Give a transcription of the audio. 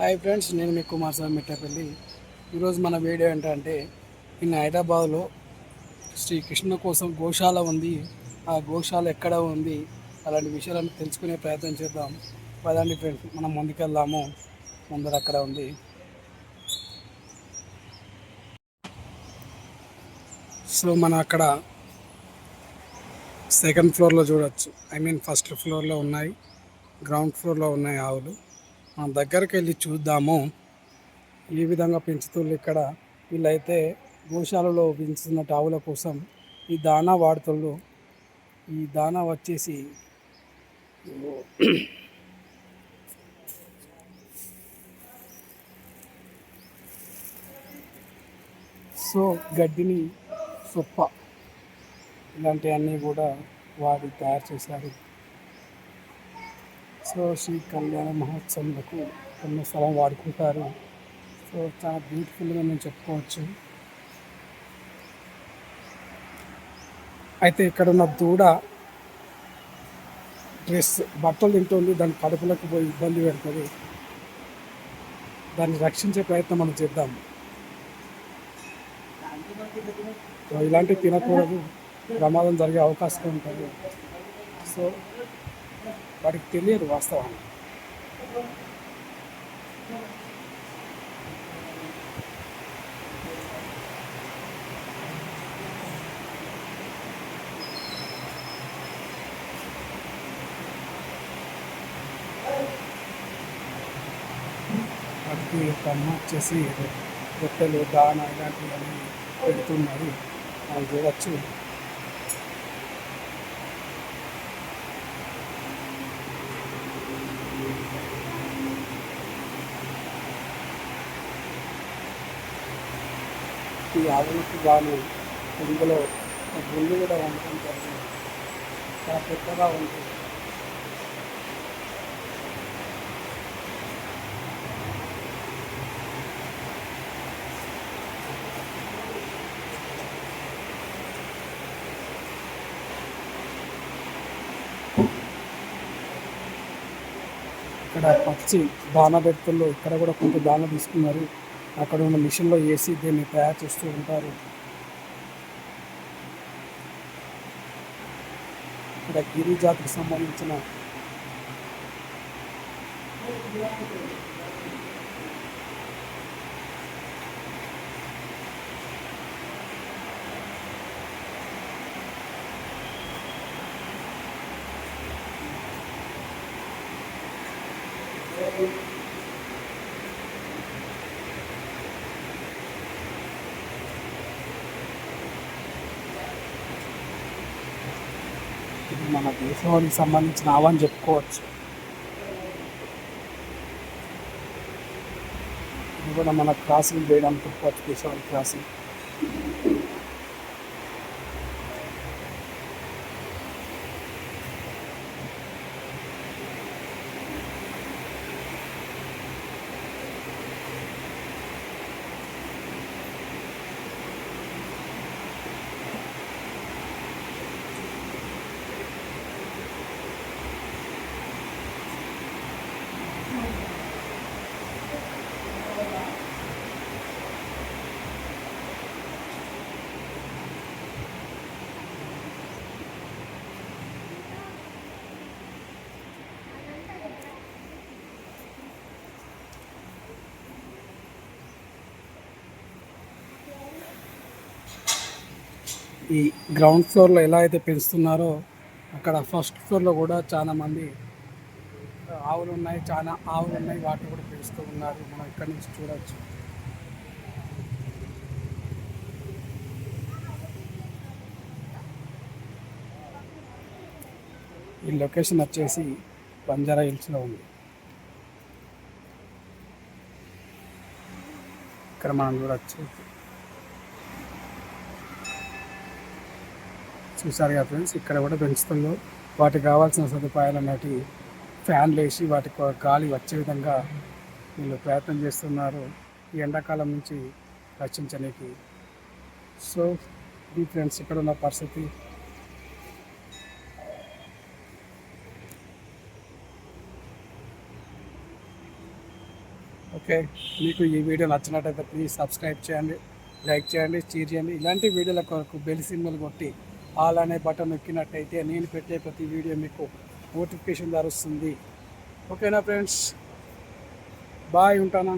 Hi friends నేను మీ Kumar sir Mittapalli. ఈరోజు మన వీడియో ఏంటంటే నిన్న హైదరాబాద్లో శ్రీకృష్ణ కోసం గోశాల ఉంది. ఆ గోశాల ఎక్కడ ఉంది? అలాంటి విషయాలను తెలుసుకునే ప్రయత్నం చేద్దాం. పదండి ఫ్రెండ్స్ మనం ముందుకెళ్దాము. ముందర అక్కడ ఉంది. సో మనం అక్కడ సెకండ్ ఫ్లోర్లో చూడొచ్చు. ఐ మీన్ ఫస్ట్ ఫ్లోర్లో ఉన్నాయి. గ్రౌండ్ ఫ్లోర్లో ఉన్నాయి ఆవులు. మనం దగ్గరికి వెళ్ళి చూద్దాము. ఏ విధంగా పెంచుతున్నారు ఇక్కడ. వీళ్ళైతే గోశాలలో పెంచుతున్న ఆవుల కోసం ఈ దానా వాడుతుళ్ళు. ఈ దానా వచ్చేసి సో గడ్డిని సొప్ప ఇలాంటివన్నీ కూడా వాడి తయారు చేశారు. సో శ్రీ కళ్యాణ మహోత్సవంలకు కొన్ని స్థలం వాడుకుంటారు. సో చాలా బ్యూటిఫుల్గా మేము చెప్పుకోవచ్చు. అయితే ఇక్కడ ఉన్న దూడ డ్రెస్ బట్టలు తింటుంది దాని కడుపులకు పోయి ఇబ్బంది పెడుతుంది. దాన్ని రక్షించే ప్రయత్నం మనం చేద్దాం. ఇలాంటివి తినకూడదు. ప్రమాదం జరిగే అవకాశం ఉంటుంది. సో వాటికి తెలియదు వాస్తవాన్ని వాటికి ఒక అమ్మ వచ్చేసి రొట్టెలు దాన ఇలాంటివన్నీ పెడుతున్నారు. మనం చూడవచ్చు ఈ ఆవులకు గాను ఇందులో గుండు కూడా ఉండటం జరిగింది. చాలా చక్కగా ఉంటుంది ఇక్కడ పచ్చి దాన పెడుతుల్లో ఇక్కడ కూడా కొంత దాన తీసుకున్నారు. అక్కడ ఉన్న మిషన్లో వేసి దీన్ని తయారు చేస్తూ ఉంటారు ఇక్కడ గిరి జాతికి సంబంధించిన you. మన దేశానికి సంబంధించిన ఆవని చెప్పుకోవచ్చు. ఇది కూడా మన క్రాసింగ్ చేయడానికి చెప్పుకోవచ్చు దేశవాళి క్రాసింగ్. ఈ గ్రౌండ్ ఫ్లోర్లో ఎలా అయితే పెంచుతున్నారో అక్కడ ఫస్ట్ ఫ్లోర్లో కూడా చాలా మంది ఆవులు ఉన్నాయి చాలా ఆవులు ఉన్నాయి వాటిని కూడా పెంచుతూ ఉన్నారు. మనం ఇక్కడ నుంచి చూడవచ్చు ఈ లొకేషన్ వచ్చేసి బంజారా హిల్స్లో ఉంది. ఇక్కడ మనం చూడవచ్చు చూసారు కదా ఫ్రెండ్స్ ఇక్కడ కూడా పెంచుతుందో వాటికి కావాల్సిన సదుపాయాలు అన్నటి ఫ్యాన్లు వేసి వాటికి గాలి వచ్చే విధంగా వీళ్ళు ప్రయత్నం చేస్తున్నారు. ఈ ఎండాకాలం నుంచి రక్షించడానికి. సో ఈ ఫ్రెండ్స్ ఇక్కడ ఉన్న పరిస్థితి. ఓకే మీకు ఈ వీడియో నచ్చినట్టయితే ప్లీజ్ సబ్స్క్రైబ్ చేయండి లైక్ చేయండి షేర్ చేయండి. ఇలాంటి వీడియోల కొరకు బెల్ సినిమాలు కొట్టి ఆల్ అనే బటన్ నొక్కినట్టయితే నేను పెట్టే ప్రతి వీడియో మీకు నోటిఫికేషన్ ద్వారా వస్తుంది ఓకేనా ఫ్రెండ్స్? బాయ్ ఉంటానా?